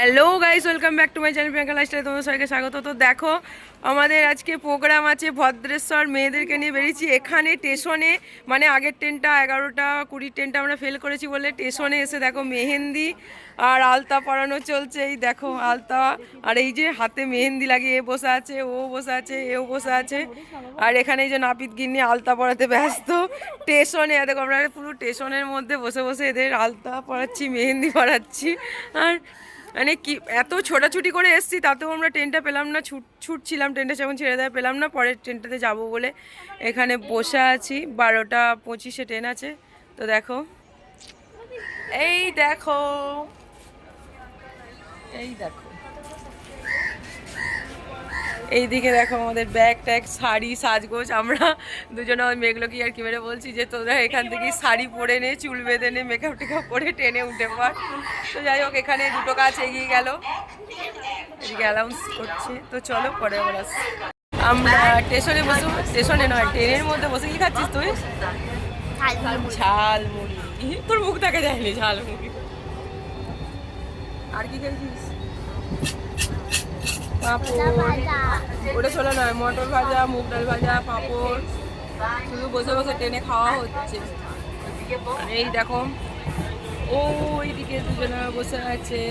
Hello guys welcome back to my channel Priyanka lifestyle তোমাদের সবাইকে স্বাগত। তো দেখো, আমাদের আজকে প্রোগ্রাম আছে ভদ্রেশ্বর মেয়েদেরকে নিয়ে বেরিয়েছি। এখানে স্টেশনে মানে আগের ট্রেনটা এগারোটা, কুড়ির ট্রেনটা আমরা ফেল করেছি বলে স্টেশনে এসে দেখো মেহেন্দি আর আলতা পরানো চলছে। এই দেখো আলতা, আর এই যে হাতে মেহেন্দি লাগিয়ে এ বসে আছে, ও বসে আছে এও বসে আছে। আর এখানে এই যে নাপিত গিন্নি আলতা পরাতে ব্যস্ত। স্টেশনে দেখো আমরা পুরো স্টেশনের মধ্যে বসে বসে এদের আলতা পরাচ্ছি, মেহেন্দি পরাচ্ছি। আর মানে কি, এত ছোটাছুটি করে এসছি, তাতেও আমরা ট্রেনটা পেলাম না, ছুট, ছুটছিলাম ট্রেনটা যখন ছেড়ে দেয় পেলাম না, পরের ট্রেনটাতে যাব বলে এখানে বসে আছি, বারোটা পঁচিশে ট্রেন আছে, তো দেখো। এই দেখো। এই দেখো। এইদিকে দেখো আমাদের ব্যাগ ট্যাগ, শাড়ি, সাজগোজ। আমরা দুজনে ওই মেঘলো কি আর কি মেরে বলছি যে, তোরা এখান থেকে শাড়ি পরে নে, চুল বেঁধে নে মেকআপ টেকআপ করে ট্রেনে উঠে পর তো যাই হোক, এখানে দুটো কাজ এগিয়ে গেল। এদিকে অ্যালাউন্স করছে। তো চলো, পরে আবার আমরা স্টেশনে বসে, স্টেশনে নয়, ট্রেনের মধ্যে বসে কি খাচ্ছিস তুই? ঝাল মুড়ি তোর মুখ দেখা যায়নি ঝাল মুড়ি আর কি খেয়েছিস? পাঁপড়। ওটা ছোলা নয়, মটর ভাজা, মুগ ডাল ভাজা, পাঁপড়। শুধু বসে বসে টেনে খাওয়া হচ্ছে। এই দেখো, ও ওইদিকে দুজনে বসে আছে।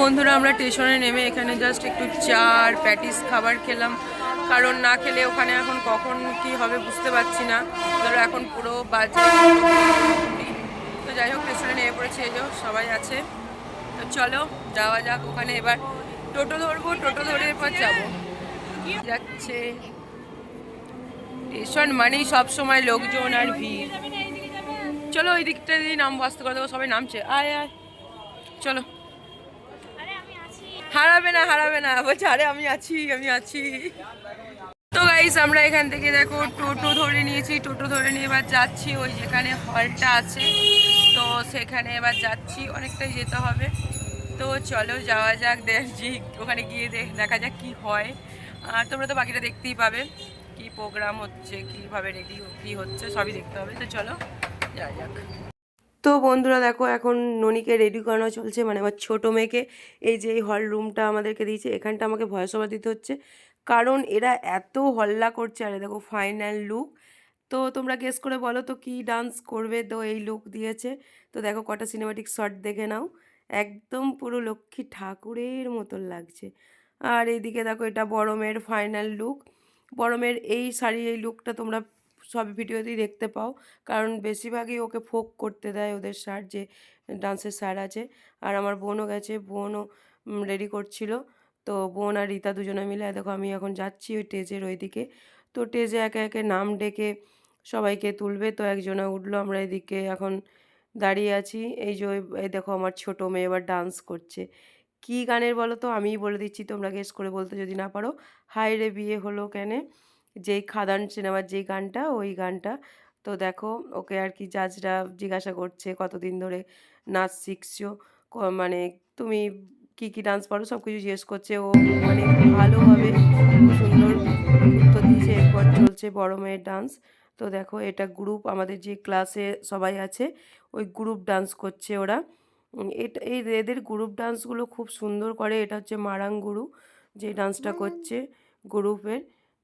বন্ধুরা, আমরা স্টেশনে নেমে এখানে জাস্ট একটু চা আর প্যাটিস খাবার খেলাম। কারণ না খেলে ওখানে এখন কখন কি হবে বুঝতে পারছি না। ধরো এখন পুরো বাজে। তো যাই হোক, স্টেশনে নেমে পড়েছে। এই সবাই আছে। তো চলো, যাওয়া যাক ওখানে। এবার টোটো ধরবো, টোটো ধরে এরপর যাব। যাচ্ছে। স্টেশন মানেই সবসময় লোকজন আর ভিড়। চলো ওই দিকটা দিয়ে নাম আস্তে করে দেবো, সবাই নামছে। আয় আয়। চলো। হারাবে না হারাবে না। বলছে, আরে, আমি আছি আমি আছি। তো গাইস আমরা এখান থেকে দেখো টোটো ধরে নিয়েছি। টোটো ধরে নিয়ে এবার যাচ্ছি, ওই যেখানে হলটা আছে। তো সেখানে এবার যাচ্ছি, অনেকটাই যেতে হবে। তো চলো, যাওয়া যাক, দেখি ওখানে গিয়ে দেখ দেখা যাক কি হয়। আর তোমরা তো বাকিটা দেখতেই পাবে, কি প্রোগ্রাম হচ্ছে, কীভাবে রেডি কী হচ্ছে, সবই দেখতে হবে। তো চলো, যাওয়া যাক। তো বন্ধুরা দেখো, এখন ননিকে রেডি করানো চলছে। মানে আমার ছোটো মেয়েকে এই যে এই হল রুমটা আমাদেরকে দিয়েছে, এখানটা আমাকে ভয়েস ওভার দিতে হচ্ছে। কারণ এরা এত হল্লা করছে, আরে দেখো ফাইনাল লুক তো তোমরা গেস করে বলো তো কি ডান্স করবে তো এই লুক দিয়েছে। তো দেখো কটা সিনেমাটিক শট দেখে নাও। একদম পুরো লক্ষ্মী ঠাকুরের মতন লাগছে। আর এইদিকে দেখো এটা বড় মেয়ের ফাইনাল লুক বড় মেয়ের এই শাড়ি এই লুকটা তোমরা সব ভিডিওতেই দেখতে পাও। কারণ বেশিরভাগই ওকে ফোক করতে দেয় ওদের স্যার যে, ডান্সের স্যার আছে। আর আমার বোনও গেছে, বোনও রেডি করছিল। তো বোন আর রীতা দুজনে মিলে দেখো আমি এখন যাচ্ছি ওই টেজের ওইদিকে। তো টেজে একে একে নাম ডেকে সবাইকে তুলবে। তো একজনে উঠল, আমরা এদিকে এখন দাঁড়িয়ে আছি। এই যে এই দেখো আমার ছোটো মেয়ে এবার ডান্স করছে। কী গানের বলো তো? আমিই বলে দিচ্ছি, তোমরা গেস করে বলতে যদি না পারো। হাই রে, বিয়ে হলো কেনে? যেই খাদান সিনেমার যেই গানটা ওই গানটা। তো দেখো ওকে আর কি জাজরা জিজ্ঞাসা করছে কতদিন ধরে নাচ শিখছো? মানে তুমি কি কি ডান্স পারো সব কিছু জিজ্ঞেস করছে। ও মানে ভালোভাবে সুন্দর উত্তর দিয়েছে। এরপর চলছে বড় মেয়ের ডান্স তো দেখো এটা গ্রুপ আমাদের যে ক্লাসে সবাই আছে ওই গ্রুপ ডান্স করছে ওরা। এটা এই এদের গ্রুপ ডান্সগুলো খুব সুন্দর করে। এটা হচ্ছে মারাং গুরু যে ডান্সটা করছে গ্রুপের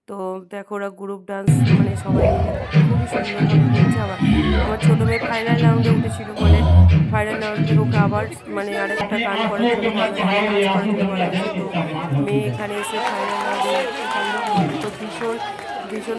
তো দেখো ওরা গ্রুপ ডান্স মানে সবাই খুবই করছে আবার আমার ছোটো মেয়ে ফাইনাল রাউন্ডে উঠেছিল বলে ফাইনাল রাউন্ডে ওকে আবার মানে আরেকটা গান। তো মেয়ে এখানে এসে ফাইনাল রাউন্ডে তো ভীষণ ভীষণ